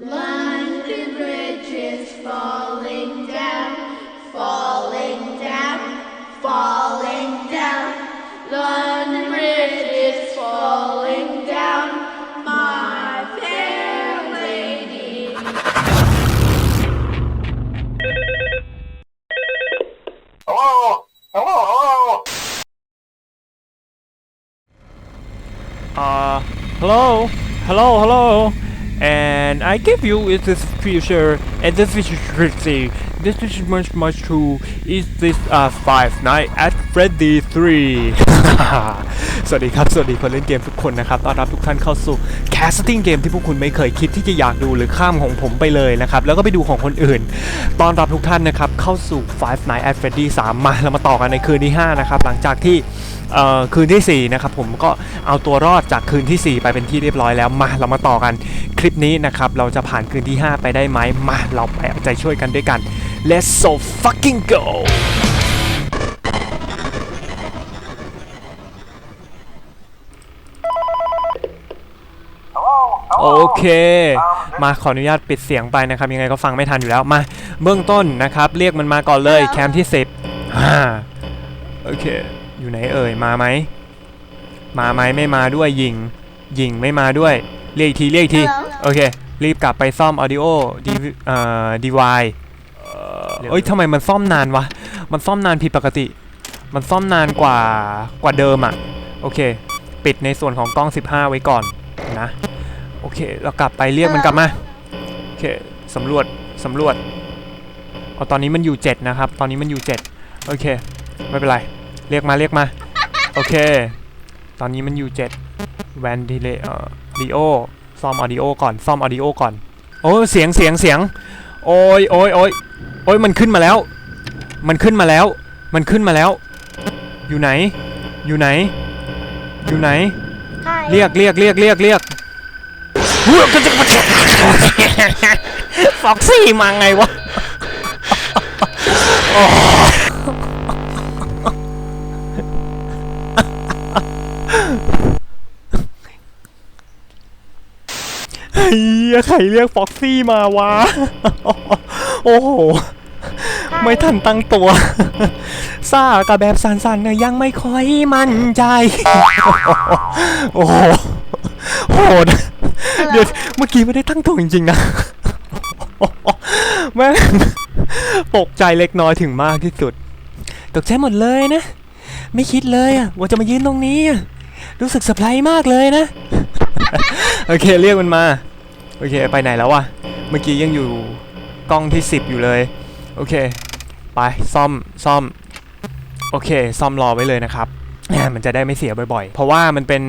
London Bridge is falling down, falling down, falling down. London Bridge is falling down, my fair lady. Hello? Hello? Hello? Uh, hello, hello, hello, and I give you is this future, and this is Trixie. This is much much true. Is this uh Five Night at Freddy 3 สวัสดีครับ สวัสดีคนเล่นเกมทุกคนนะครับต้อนรับทุกท่านเข้าสู่ casting เกมที่พวกคุณไม่เคยคิดที่จะอยากดูหรือข้ามของผมไปเลยนะครับ แล้วก็ไปดูของคนอื่นต้อนรับทุกท่านนะครับ เข้าสู่ Five Night at Freddy 3 มาเรามาต่อกันในคืนที่ 5 นะครับ หลังจากที่ คืนที่ 4 นะครับผมก็เอาตัวรอดจากคืนที่ 4 ไปเป็นที่เรียบร้อยแล้วมาเรามาต่อกันคลิปนี้นะครับเราจะผ่านคืนที่ 5 ไปได้ไหมมาเราไปเอาใจช่วยกันด้วยกัน let's so fucking go โอเค มาขออนุญาตปิดเสียงไปนะครับ ยังไงก็ฟังไม่ทันอยู่แล้วมาเบื้องต้นนะครับ เรียกมันมาก่อนเลยแคมป์ที่ 10อ่า โอเค อยู่ไหนเอ่ย มาไหม มาไหมไม่มาด้วยยิง ยิงไม่มาด้วย เรียกอีกทีเรียกอีกที โอเค รีบกลับไปซ่อมออดิโอดีเอ่อดีวายเอ้ยทำไมมันซ่อมนานวะ มันซ่อมนานผิดปกติ มันซ่อมนานกว่ากว่าเดิมอะ โอเค ปิดในส่วนของกล้อง 15 ไว้ก่อนนะ โอเค เรากลับไปเรียกมันกลับมา โอเคสำรวจสำรวจเอาตอนนี้มันอยู่ 7 นะครับ ตอนนี้มันอยู่ 7 โอเค ไม่เป็นไร เรียกมาเรียกมา โอเค ตอนนี้มันอยู่7แวนดีเลเอ่อดีโอซ่อมออดิโอก่อนซ่อมออดิโอก่อน โอ้เสียงเสียงเสียง โอ้ยโอ้ยโอ้ยโอ้ยมันขึ้นมาแล้ว มันขึ้นมาแล้ว มันขึ้นมาแล้ว อยู่ไหน อยู่ไหน อยู่ไหน เรียกเรียกเรียกเรียกเรียกฟ็อกซี่มาไงวะ ยใครเรียกฟ็อกซี่มาวะ โอ้โห ไม่ทันตั้งตัวซ่ากับแบบสันๆเนี่ยยังไม่ค่อยมั่นใจ โอ้โหโหดเดี๋ยวเมื่อกี้ไม่ได้ตั้งตัวจริงๆนะแม่งตกใจเล็กน้อยถึงมากที่สุด ตกใจหมดเลยนะ ไม่คิดเลยอะว่าจะมายืนตรงนี้อะรู้สึกเซอร์ไพรส์มากเลยนะ โอเค เรียกมันมา โอเคไปไหนแล้ววะเมื่อกี้ยังอยู่กล้องที่ 10 อยู่เลย โอเค ไปซ่อมซ่อม โอเค ซ่อมรอไว้เลยนะครับมันจะได้ไม่เสียบ่อยๆ เพราะว่ามันเป็น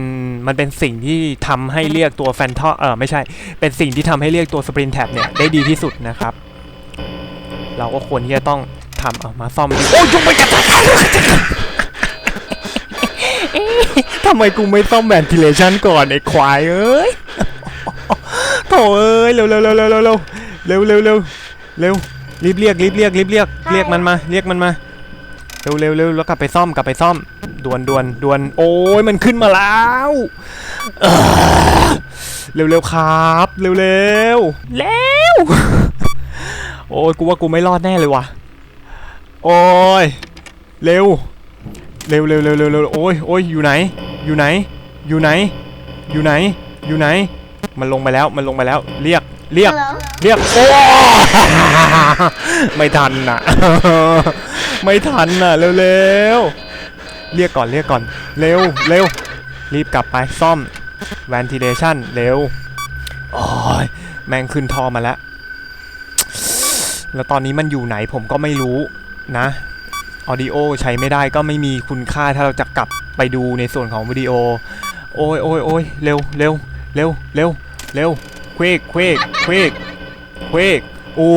มันเป็นสิ่งที่ทำให้เรียกตัวแฟนทอเออไม่ใช่ เป็นสิ่งที่ทำให้เรียกตัวสปรินแท็บเนี่ยได้ดีที่สุดนะครับ เราก็ควรที่จะต้องทำเอามาซ่อม โอ้ยยกไปกันทำไมกูไม่ซ่อมแวนทิเลชันก่อนไอ้ควายเอ้ย โถเอ้ยเร็วเร็วเร็วเร็วเร็วเร็วเร็วเร็วเร็วเร็วรีบเรียกรีบเรียกรีบเรียกเรียกมันมาเรียกมันมาเร็วเร็วเร็วแล้วกลับไปซ่อมกลับไปซ่อมด่วนด่วนด่วนโอ้ยมันขึ้นมาแล้วเอ้อเร็วเร็วครับ เร็วเร็วเร็วโอ้ยกูว่ากูไม่รอดแน่เลยว่ะโอ้ยเร็วเร็วเร็วเร็วเร็วเร็วโอ้ยโอ้ยอยู่ไหน อยู่ไหน อยู่ไหน อยู่ไหน อยู่ไหน มันลงไปแล้วมันลงไปแล้ว เรียกเรียก Hello? เรียกโอ้ ไม่ทันน่ะ ไม่ทันน่ะเร็วเร็วๆ เรียกก่อนเรียกก่อน เร็วเร็วรีบกลับไปซ่อม ventilation เร็วโอ้ยแม่งขึ้นท่อมาแล้ว แล้วตอนนี้มันอยู่ไหนผมก็ไม่รู้นะออดิโอใช้ไม่ได้ก็ไม่มีคุณค่าถ้าเราจะกลับไปดูในส่วนของวิดีโอ โอ้ยโอ้ยโอ้ยเร็วเร็วเร็วเร็ว เร็วควิกควิกควิกควกโอ้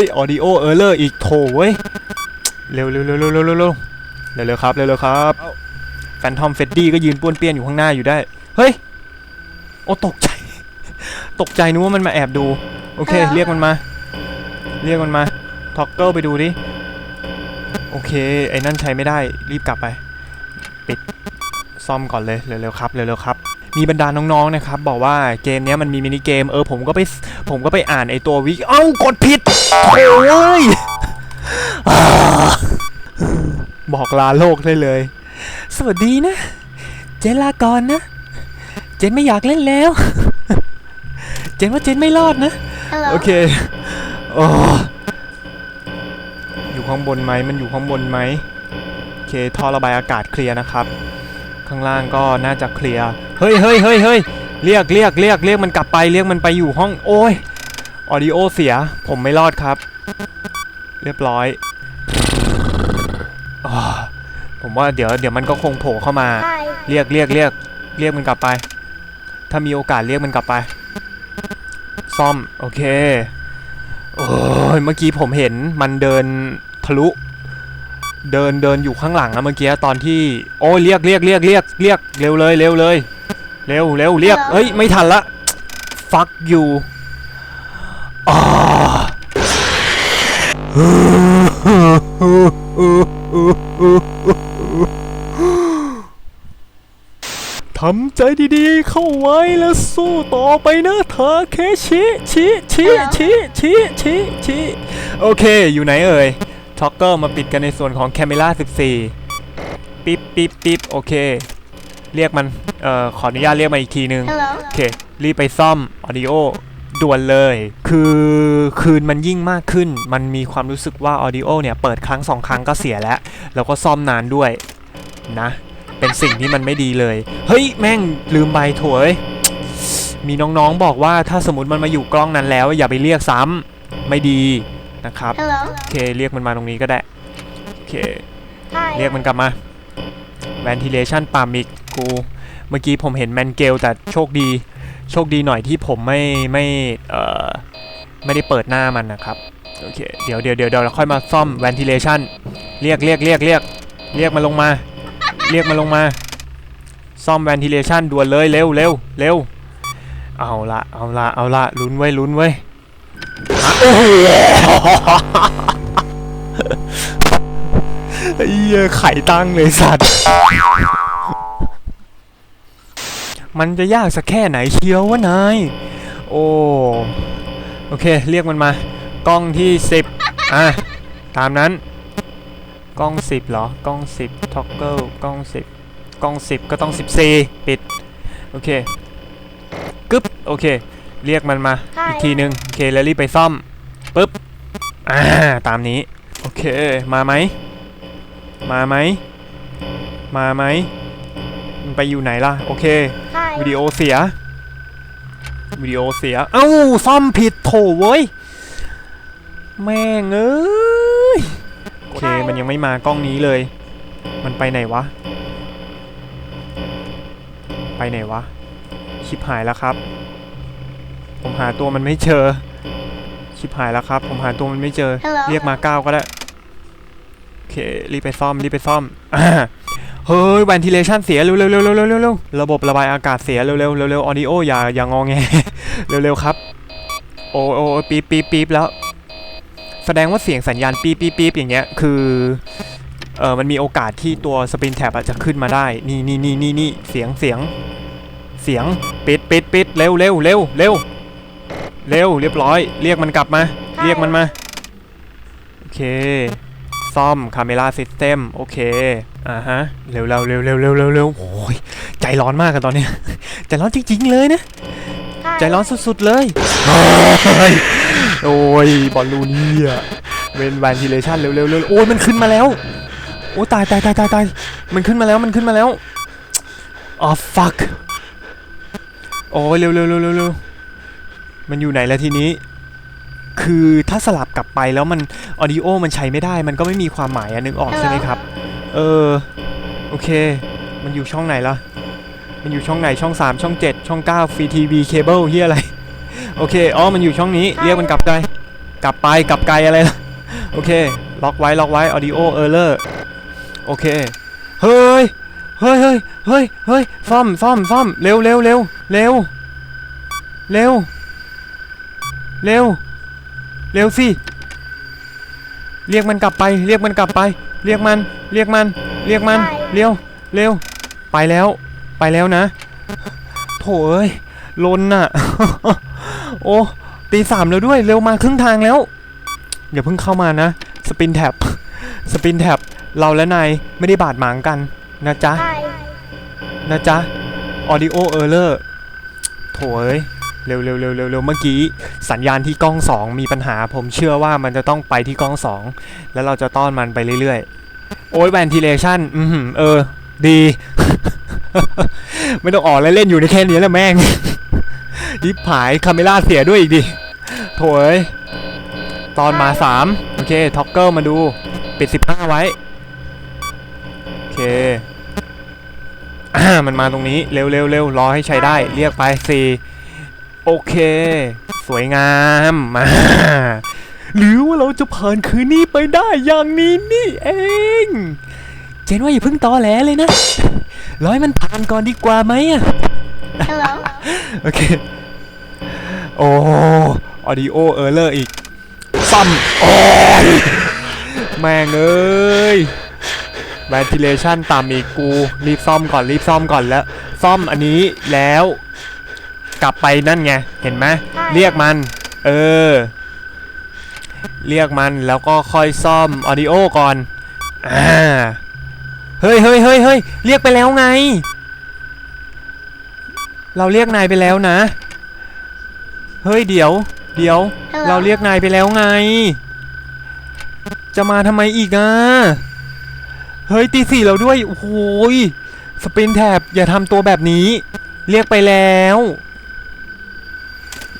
ยออดิโอเออร์เลอร์อีกโถเว้ยเร็วเร็วเร็วเร็วเร็วเร็วเร็วเร็วเร็วครับเร็วเร็วครับแฟนทอมเฟดดี้ก็ยืนป้วนเปี้ยนอยู่ข้างหน้าอยู่ได้ เฮ้ย โอ้ตกใจ ตกใจนึกว่ามันมาแอบดู โอเค เรียกมันมา เรียกมันมาท็อกเกิลไปดูดิ โอเค ไอ้นั่นใช้ไม่ได้ รีบกลับไป ปิดซ่อมก่อนเลย เร็วๆครับ เร็วๆครับ มีบรรดาน้องๆนะครับบอกว่าเกมเนี้ยมันมีมินิเกมเออผมก็ไปผมก็ไปอ่านไอตัววิเอ้ากดผิดโอ้ยอ่าบอกลาโลกได้เลย สวัสดีนะ เจนลาก่อนนะ เจนไม่อยากเล่นแล้ว เจนว่าเจนไม่รอดนะ Hello. โอเคโอ้อยู่ข้างบนไหมมันอยู่ข้างบนไหมโอเคท่อระบายอากาศเคลียร์นะครับ ข้างล่างก็น่าจะเคลียร์ เฮ้ยเฮ้ยเฮ้ยเฮ้ยเรียกเรียกเรียกเรียกมันกลับไปเรียกมันไปอยู่ห้องโอ้ยออดิโอเสียผมไม่รอดครับ เรียบร้อยอาผมว่าเดี๋ยวเดี๋ยวมันก็คงโผล่เข้ามา Hi. เรียกเรียกเรียกเรียกมันกลับไป ถ้ามีโอกาสเรียกมันกลับไป ซ่อมโอเคโอ้ยเมื่อกี้ผมเห็นมันเดินทะลุ เดินเดินอยู่ข้างหลังอะเมื่อกี้ตอนที่ โอ้ยเรียกเรียกเรียกเรียกเรียกเร็วเลยเร็วเลย เร็วเร็วเรียก Hello? เอ้ย ไม่ทันละ fuck you อ่าทำใจดีๆ เข้าไว้แล้วสู้ต่อไปนะเธอเคชิชิชิชิชิชิชิโอเค อยู่ไหนเอ่ยท็อกเกอร์มาปิดกันในส่วนของแคม e ล่า14 ปิ๊บปิ๊บปิ๊บโอเค เรียกมัน เอ่อ ขออนุญาตเรียกมาอีกทีนึง Hello. โอเค รีบไปซ่อมออดิโอด่วนเลย คือคืนมันยิ่งมากขึ้น มันมีความรู้สึกว่าออดิโอเนี่ย เปิดครั้งสองครั้งก็เสียแล้ว แล้วก็ซ่อมนานด้วยนะ เป็นสิ่งที่มันไม่ดีเลย เฮ้ย แม่งลืมไปโถเอ้ยมีน้องๆบอกว่าถ้าสมมติมันมาอยู่กล้องนั้นแล้ว อย่าไปเรียกซ้ำไม่ดีนะครับ Hello. โอเค เรียกมันมาตรงนี้ก็ได้ โอเค Hi. เรียกมันกลับมา ventilation ปามิกกูเมื่อกี้ผมเห็นแมนเกลแต่โชคดี โชคดีหน่อยที่ผมไม่ไม่เอ่อไม่ได้เปิดหน้ามันนะครับโอเคเดี๋ยวเดี๋ยวเดี๋ยวเดี๋ยวเราค่อยมาซ่อม ventilation เรียกเรียกเรียกเรียกเรียกมันลงมา เรียกมันลงมา ซ่อม ventilation ด่วนเลยเร็วเร็วเร็วเอาละเอาละเอาละลุ้นไว้ลุ้นไว้โอ้โห เหี้ยไข่ตั้งเลยสัตว์ มันจะยากสักแค่ไหนเชียววะนาย โอ้ โอเค เรียกมันมา กล้องที่10อะ ตามนั้น กล้อง10เหรอ กล้อง10ท็อกเกิลกล้อง10กล้อง10ก็ต้อง14ปิด โอเคกึ๊บ โอเค เรียกมันมา Hi อีกทีนึง โอเค แล้วรีบไปซ่อม ปึ๊บ อ่า ตามนี้ โอเค มาไหม มาไหม มาไหมมันไปอยู่ไหนล่ะ โอเค Hi. วิดีโอเสีย วิดีโอเสีย เอ้า ซ่อมผิดโถเว้ย แม่งเอ้ย โอเค มันยังไม่มากล้องนี้เลย มันไปไหนวะ ไปไหนวะ ชิบหายแล้วครับ ผมหาตัวมันไม่เจอ ชิบหายแล้วครับ ผมหาตัวมันไม่เจอ Hello. เรียกมาเก้าก็ได้โอ เค รีบไปซ่อม รีบไปซ่อม เฮ้ย ventilation เสีย เร็วเร็วเร็วเร็วเร็วระบบระบายอากาศเสีย เร็วเร็วเร็วเร็ว audio อย่า อย่างงอแง เร็วเร็วครับ โอ้โอ้ปี๊บปี๊บปี๊บแล้ว แสดงว่าเสียงสัญญาณปี๊บปี๊บปี๊บอย่างเงี้ย คือ เออมันมีโอกาสที่ตัวสปรินแท็บจะขึ้นมาได้ นี่นี่นี่นี่นี่เสียงเสียง เสียง ปิดปิดปิดเร็วเร็วเร็วเร็วเร็ว เรียบร้อย เรียกมันกลับมา เรียกมันมา โอเค ซ่อม Camera System โอเค อ่าฮะ เร็วเร็วเร็วเร็วเร็วเร็วเร็วโอ้ยใจร้อนมากกันตอนเนี้ยใจร้อนจริง ๆ เลยนะ Hi. ใจร้อนสุด ๆ เลย โอ้ย บอลลูนี่อะเวนแวนทิเลชันเร็วเร็วเร็วโอ้ยมันขึ้นมาแล้ว โอ้ยตายตายตายตายตายมันขึ้นมาแล้วมันขึ้นมาแล้วอ๋อ fuck โอ้ยเร็วเร็วเร็วเร็วเร็วมันอยู่ไหนแล้วทีนี้ คือถ้าสลับกลับไปแล้วมันออดิโอมันใช้ไม่ได้ มันก็ไม่มีความหมายอะนึกออกใช่ไหมครับ เออ โอเค มันอยู่ช่องไหนล่ะ มันอยู่ช่องไหนช่อง 3 ช่อง 7 ช่อง 9 ฟรีทีวีเคเบิลเฮียอะไร โอเค อ๋อ มันอยู่ช่องนี้ เรียกมันกลับไป กลับไป กลับไกลอะไรล่ะ โอเค ล็อกไว้ ล็อกไว้ audio error โอเค เฮ้ย เฮ้ย เฮ้ย เฮ้ย เฮ้ยซ่อมซ่อมซ่อมเร็วเร็วเร็วเร็ว เร็ว เร็ว เร็วสิ เรียกมันกลับไป เรียกมันกลับไป เรียกมัน เรียกมัน เรียกมัน เร็ว เร็ว ไปแล้ว ไปแล้วนะ โถเอ้ยลนน่ะ โอ้ตีสามแล้วด้วย เร็วมาครึ่งทางแล้ว อย่าเพิ่งเข้ามานะ สปินแท็บ สปินแท็บ เราและนายไม่ได้บาดหมางกันนะจ๊ะ นะจ๊ะ audio error โถเอ้ย เร็วเร็วเร็วเร็วเร็วเมื่อกี้สัญญาณที่กล้อง2มีปัญหา ผมเชื่อว่ามันจะต้องไปที่กล้อง2แล้วเราจะต้อนมันไปเรื่อยๆ โอ้ย ventilation อือหือเออ ดี ไม่ต้องออกแล้วเล่นอยู่ในแค่นี้แหละแม่งยิบผายคาเมล่าเสียด้วยอีกดิโถยตอนมา3โอเคท็อกเกอร์มาดู ปิด15ไว้ โอเคมันมาตรงนี้เร็วเร็วเร็วรอให้ใช้ได้ เรียกไป4 โอเค สวยงามมาหรือว่าเราจะผ่านคืนนี้ไปได้อย่างนี้นี่เอง เจนว่าอย่าเพิ่งตอแหลเลยนะรอให้มันผ่านก่อนดีกว่าไหมอะ Hello. โอเค โอ้ออดิโอเออร์เลอร์อีกซ่อมโอ้ยแม่งเอ้ย ventilation ต่ำอีกกู รีบซ่อมก่อนรีบซ่อมก่อนแล้ว ซ่อมอันนี้แล้ว กลับไปนั่นไง เห็นไหมเรียกมัน เออ เรียกมันแล้วก็ค่อยซ่อมออดิโอก่อนอ่าเฮ้ยเฮ้ยเฮ้ยเฮ้ยเรียกไปแล้วไง เราเรียกนายไปแล้วนะ เฮ้ยเดี๋ยว เดี๋ยว Hello เราเรียกนายไปแล้วไง จะมาทำไมอีกอะเฮ้ยตีสี่เราด้วยโอ้โหยสปินแท็บอย่าทำตัวแบบนี้ เรียกไปแล้ว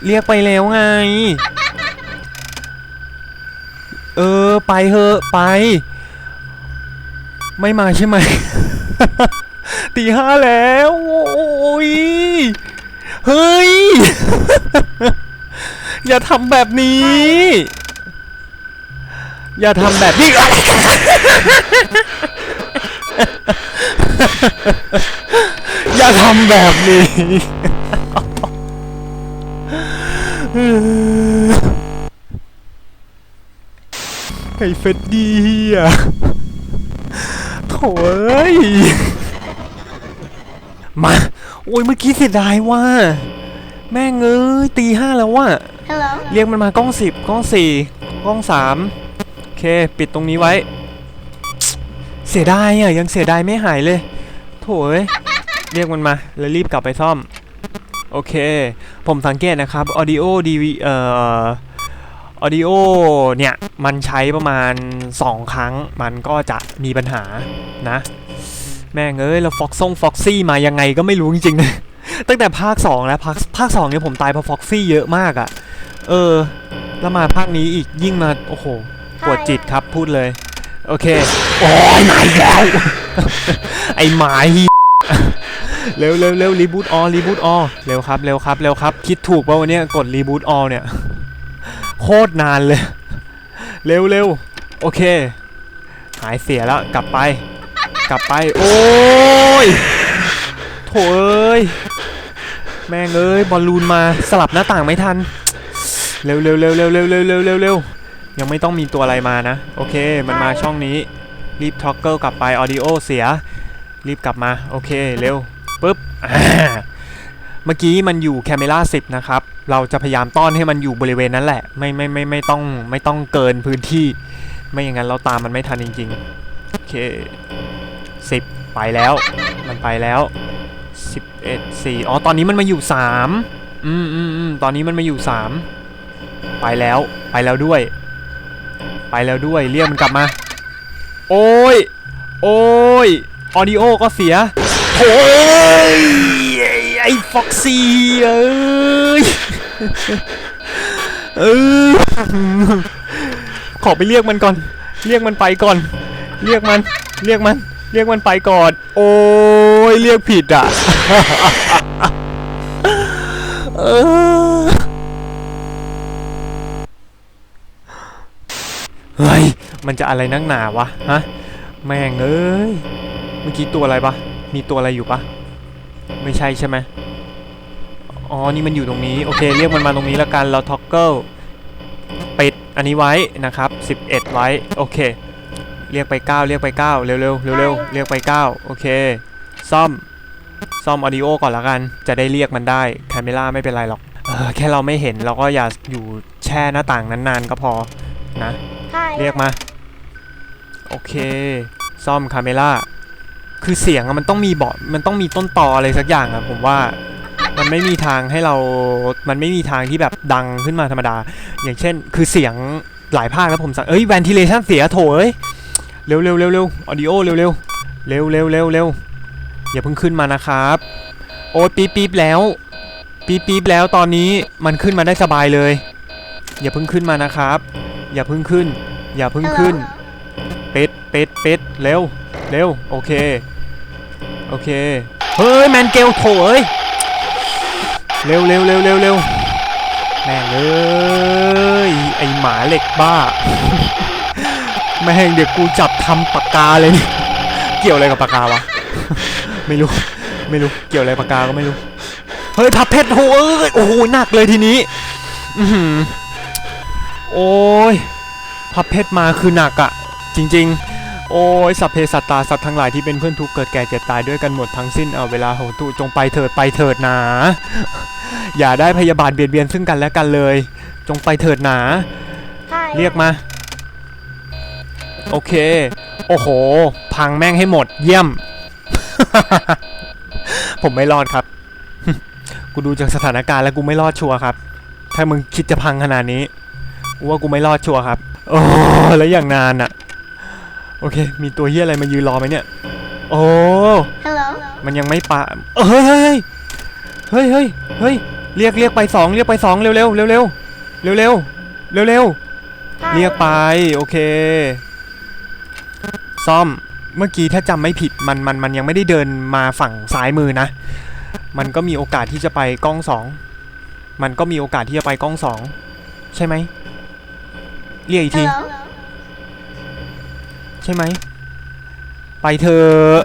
เรียกไปแล้วไง เออ ไปเถอะ ไป ไม่มาใช่ไหม ตีห้าแล้ว โอ้ย เฮ้ย อย่าทำแบบนี้ อย่าทำแบบนี้อย่าทำแบบนี้ ไอ้เฟดดี้อะโถ่เอ้ย มา โอ้ยเมื่อกี้เสียดายว่า แม่งเอ้ยตีห้าแล้วว่ะ Hello. เรียกมันมากล้องสิบกล้องสี่กล้องสามโอเค ปิดตรงนี้ไว้ เสียดายอะ ยังเสียดายไม่หายเลย โถ่เอ้ย เรียกมันมา แล้วรีบกลับไปซ่อม โอเค ผมสังเกตนะครับ audio DV เอ่อ audio เนี่ย มันใช้ประมาณ 2 ครั้ง มันก็จะมีปัญหานะ แม่งเอ้ย แล้วฟ็อกซงฟ็อกซี่มายังไงก็ไม่รู้จริงๆนะตั้งแต่ภาค 2 แล้วภาคภาค2เนี่ยผมตายเพราะฟ็อกซี่เยอะมากอะ่ะ เออ แล้วมาภาคนี้อีกยิ่งมา โอ้โหปวดจิตครับพูดเลย โอเค โอ้ยมาอีกแล้ว ไอหมาฮี เร็วเร็วเร็วรีบูตออรีบูตออเร็วครับเร็วครับเร็วครับ คิดถูกป่ะวันนี้กดรีบูตออเนี่ย โคตรนานเลย เร็วเร็วโอเค หายเสียแล้วกลับไป กลับไป โอ้ยโถเอ้ยแม่งเอ้ยบอลลูนมาสลับหน้าต่างไม่ทัน เร็วเร็วเร็วเร็วเร็วเร็วเร็วเร็วเร็วยังไม่ต้องมีตัวอะไรมานะ โอเค มันมาช่องนี้รีบท็อกเกิลกลับไปออดิโอเสีย รีบกลับมา โอเค เร็ว ปุ๊บเมื่อกี้มันอยู่แคมเมล่า10 นะครับ เราจะพยายามต้อนให้มันอยู่บริเวณนั้นแหละ ไม่ไม่ไม่ไม่ต้องไม่ต้องเกินพื้นที่ ไม่อย่างนั้นเราตามมันไม่ทันจริงๆ โอเค 10 ไปแล้ว มันไปแล้ว 11 4อ๋อ ตอนนี้มันมาอยู่ 3 อืมอืมอืมตอนนี้มันมาอยู่ 3 ไปแล้ว ไปแล้วด้วย ไปแล้วด้วย เรียกมันกลับมา โอ้ย โอ้ย ออดิโอก็เสีย โอ้ยไอ้ฟ็อกซี่เอ้ยเออขอไปเรียกมันก่อน เรียกมันไปก่อน เรียกมัน เรียกมัน เรียกมันไปก่อน โอ้ยเรียกผิดอะเออเฮ้ย มันจะอะไรนักหนาวะ ฮะ แม่งเอ้ย เมื่อกี้ตัวอะไรปะ มีตัวอะไรอยู่ปะไม่ใช่ใช่ไหมอ๋อ นี่มันอยู่ตรงนี้ โอเค เรียกมันมาตรงนี้แล้วกัน เราท็อกเกิลปิดอันนี้ไว้นะครับ 11 ไว้ โอเค เรียกไป 9 เรียกไป9เร็วๆเร็วๆ เร็วๆ เรียกไป 9 โอเค ซ่อม ซ่อมออดิโอก่อนละกัน จะได้เรียกมันได้แคมเมล่าไม่เป็นไรหรอกเออแค่เราไม่เห็นเราก็อย่าอยู่แช่หน้าต่างนานๆก็พอ นะ เรียกมา โอเค ซ่อมคาเมล่า คือเสียงอะมันต้องมีเบาะมันต้องมีต้นตออะไรสักอย่างอะผมว่ามันไม่มีทางให้เรา มันไม่มีทางที่แบบดังขึ้นมาธรรมดา อย่างเช่น คือเสียงหลายภาคแล้วผมสั่งเอ้ย ventilation เสียโถเอ้ย เร็วเร็วเร็วเร็วออดิโอเร็วเร็วเร็วเร็วเร็วเร็วอย่าเพิ่งขึ้นมานะครับ โอ้ยปี๊บปี๊บแล้ว ปี๊บปี๊บแล้วตอนนี้มันขึ้นมาได้สบายเลย อย่าเพิ่งขึ้นมานะครับ อย่าเพิ่งขึ้น อย่าเพิ่งขึ้นปิดปิดปิดเร็ว เร็ว โอเค โอเค เฮ้ยแมนเกลโถเอ้ย เร็วเร็วเร็วเร็วเร็วแม่งเอ้ยไอหมาเหล็กบ้า แม่งเดี๋ยวกูจับทำปากกาเลยนี่เกี่ยวอะไรกับปากกาวะ ไม่รู้ ไม่รู้ เกี่ยวอะไรปากกาก็ไม่รู้ เฮ้ยพับเพชรโหเอ้ย โอ้โหหนักเลยทีนี้ อือหือโอ้ยพับเพชรมาคือหนักอะจริง ๆ โอ้ยสัพเพสัตตาสัตว์ทั้งหลายที่เป็นเพื่อนทุกข์เกิดแก่เจ็บตายด้วยกันหมดทั้งสิ้นเอาเวลาของตุจงไปเถิดไปเถิดหนา อย่าได้พยาบาทเบียดเบียนซึ่งกันและกันเลย จงไปเถิดหนา เรียกมา โอเค โอ้โห พังแม่งให้หมด เยี่ยม ผมไม่รอดครับ กูดูจากสถานการณ์แล้วกูไม่รอดชัวร์ครับ ถ้ามึงคิดจะพังขนาดนี้กูว่ากูไม่รอดชัวร์ครับ โอ้แล้วอย่างนานอะ โอเค มีตัวเฮียอะไรมายืนรอไหมเนี่ย โอ้ Hello. มันยังไม่ปะเฮ้ยเฮ้ยเฮ้ยเฮ้ยเฮ้ยเรียกเรียกไปสองเรียกไปสองเร็วเร็วเร็วเร็วเร็วเร็วเร็วเร็วเรียกไปโอเค ซ่อมเมื่อกี้ถ้าจำไม่ผิดมันมันมันยังไม่ได้เดินมาฝั่งซ้ายมือนะ มันก็มีโอกาสที่จะไปกล้องสองมันก็มีโอกาสที่จะไปกล้องสองใช่ไหมเรียกอีกที Hello. ใช่ไหม ไปเถอะ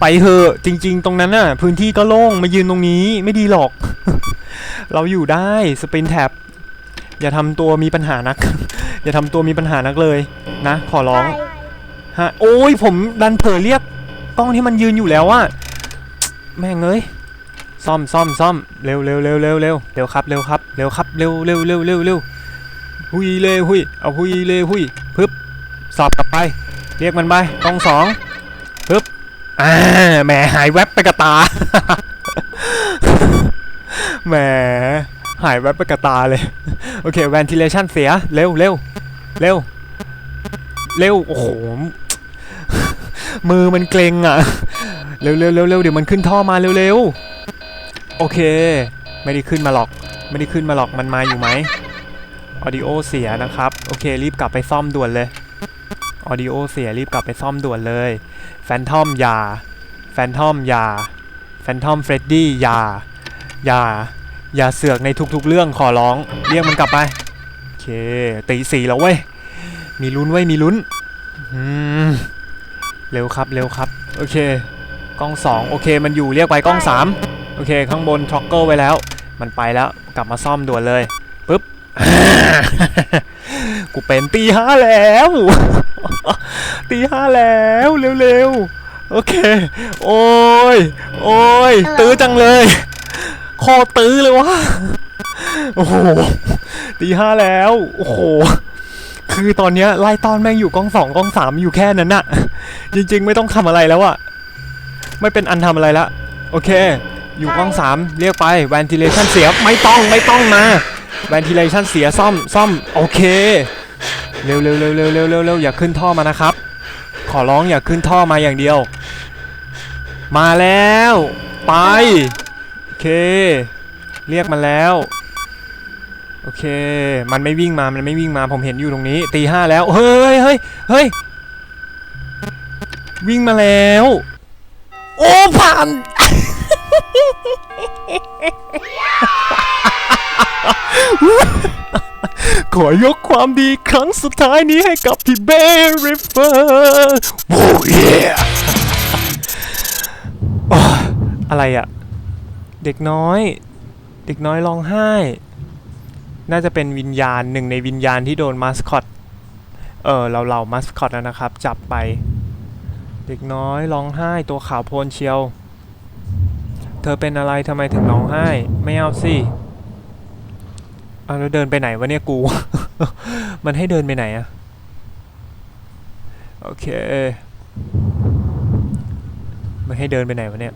ไปเถอะจริง ๆ ตรงนั้นน่ะ พื้นที่ก็โล่งมายืนตรงนี้ไม่ดีหรอก เราอยู่ได้สปินแท็บอย่าทำตัวมีปัญหานัก อย่าทำตัวมีปัญหานักเลยนะ ขอร้องฮะโอ้ยผมดันเผลอเรียกกล้องที่มันยืนอยู่แล้วอะแม่งเอ้ยซ่อมซ่อมซ่อมเร็วเร็วเร็วเร็วเร็วเร็วครับเร็วครับเร็วครับเร็วเร็วเร็วเร็วเร็วหุยเลยหุยเอาหุยเลยหุยพึบสอบกลับไป เรียกมันไปกล้องสองปึ๊บอ่าแหมหายแวบไปกับตา แหมหายแวบไปกับตาเลย โอเค ventilation เสีย เร็วเร็วเร็วเร็ว โอ้โห มือมันเกร็งอะ เร็วเร็วเร็วเร็วเดี๋ยวมันขึ้นท่อมาเร็วเร็วโอเค ไม่ได้ขึ้นมาหรอก ไม่ได้ขึ้นมาหรอก มันมาอยู่ไหมออดิโอเสียนะครับ โอเค รีบกลับไปซ่อมด่วนเลย ออดิโอเสียรีบกลับไปซ่อมด่วนเลยแฟนทอมอย่าแฟนทอมอย่าแฟนทอมเฟรดดี้อย่าอย่าอย่าเสือกในทุกๆเรื่องขอร้อง เรียกมันกลับไป โอเค ตีสี่แล้วเว้ย มีลุ้นเว้ย มีลุ้นอืมเร็วครับเร็วครับ โอเค กล้องสองโอเคมันอยู่เรียกไปกล้องสามโอเค ข้างบนท็อกเกอร์ไว้แล้ว มันไปแล้วกลับมาซ่อมด่วนเลย ปึ๊บ กูเป็นตีห้าแล้วตีห้าแล้วเร็วๆ โอเค โอ้ย โอ้ย ตื้อจังเลยคอตื้อเลยวะโอ้โหตีห้าแล้ว โอ้โห คือตอนเนี้ยไล่ตอนแม่งอยู่กล้องสองกล้องสามอยู่แค่นั้นน่ะ จริง ๆ ไม่ต้องทำอะไรแล้วอะไม่เป็นอันทำอะไรละ โอเค อยู่กล้องสามเรียกไป ventilation เสียไม่ต้องไม่ต้องมา ventilation เสียซ่อมซ่อมโอเค เร็วเร็วเร็วเร็วเร็วเร็วเร็วอย่าขึ้นท่อมานะครับ ขอร้องอย่าขึ้นท่อมาอย่างเดียว มาแล้ว ไป โอเค เรียกมาแล้ว โอเค มันไม่วิ่งมา มันไม่วิ่งมา ผมเห็นอยู่ตรงนี้ ตีห้าแล้ว เฮ้ยเฮ้ยเฮ้ยวิ่งมาแล้ว โอ้ผ่าน ขอยกความดีครั้งสุดท้ายนี้ให้กับพี่เบริเฟอร์โอ้ยอะไรอะเด็กน้อย เด็กน้อยร้องไห้ น่าจะเป็นวิญญาณหนึ่งในวิญญาณที่โดนมาสคอตเออเราเรามาสคอตนะครับ จับไป เด็กน้อยร้องไห้ตัวขาวโพลนเชียว เธอเป็นอะไรทำไมถึงร้องไห้ ไม่เอาสิ อาแล้วเดินไปไหนวะเนี่ยกู มันให้เดินไปไหนอะโอเค มันให้เดินไปไหนวะเนี่ย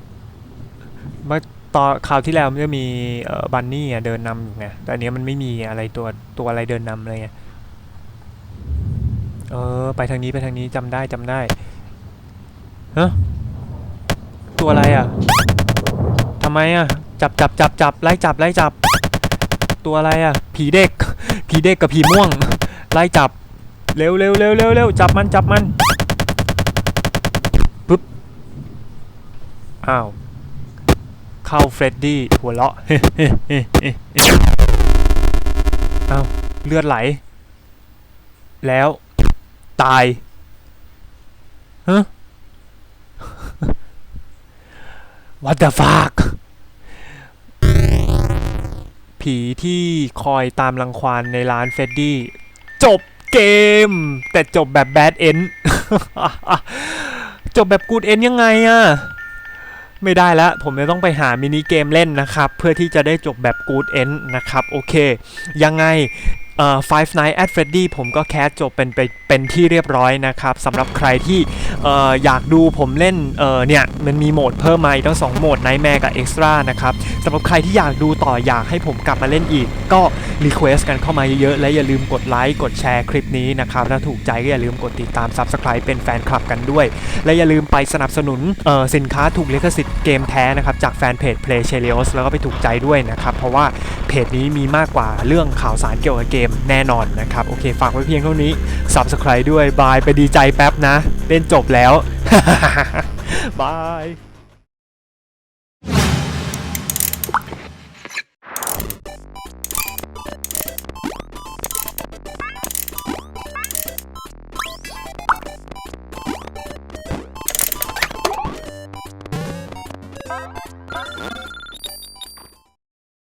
เมื่อตอนคราวที่แล้วมันจะมีเอ่อบันนี่อะเดินนำอยู่ไง แต่อันเนี้ยมันไม่มีอะไรตัวตัวอะไรเดินนำเลยไงเออ ไปทางนี้ไปทางนี้จำได้จำได้ ฮะ ตัวอะไรอะทำไมอะ จับจับจับจับไล่จับไล่จับ ตัวอะไรอะ ผีเด็ก ผีเด็กกับผีม่วง ไล่จับ เร็วเร็วเร็วเร็วเร็วจับมันจับมันปึ๊บ อ้าว เข้าเฟรดดี้หัวเราะอ้าว เลือดไหล แล้ว ตายฮะ What the fuck ผีที่คอยตามรังควานในร้านเฟดดี้จบเกม แต่จบแบบแบดเอนจบแบบกูดเอนยังไงอะไม่ได้แล้ว ผมจะต้องไปหามินิเกมเล่นนะครับ เพื่อที่จะได้จบแบบกูดเอนนะครับ โอเค ยังไง เอ่อ Five Nights at Freddy ผมก็แคสจบเป็นไปเป็นที่เรียบร้อยนะครับสำหรับใครที่เอ่ออยากดูผมเล่นเอ่อเนี่ยมันมีโหมดเพิ่มมาอีกทั้งสองโหมด Nightmare กับ Extra นะครับสำหรับใครที่อยากดูต่ออยากให้ผมกลับมาเล่นอีก ก็รีเควสกันเข้ามาเยอะๆ และอย่าลืมกดไลค์กดแชร์คลิปนี้นะครับถ้าถูกใจก็อย่าลืมกดติดตาม Subscribe เป็นแฟนคลับกันด้วย และอย่าลืมไปสนับสนุนเอ่อสินค้าถูกลิขสิทธิ์เกมแท้นะครับจากแฟนเพจ Play c h e l i o s แล้วก็ไปถูกใจด้วยนะครับเพราะว่าเพจนี้มีมากกว่าเรื่องข่าวสารเกี่ยวกับเกมมแน่นอนนะครับ โอเค ฝากไว้เพียงเท่านี้ Subscribe ด้วยบายไปดีใจแป๊บนะ เล่นจบแล้วบาย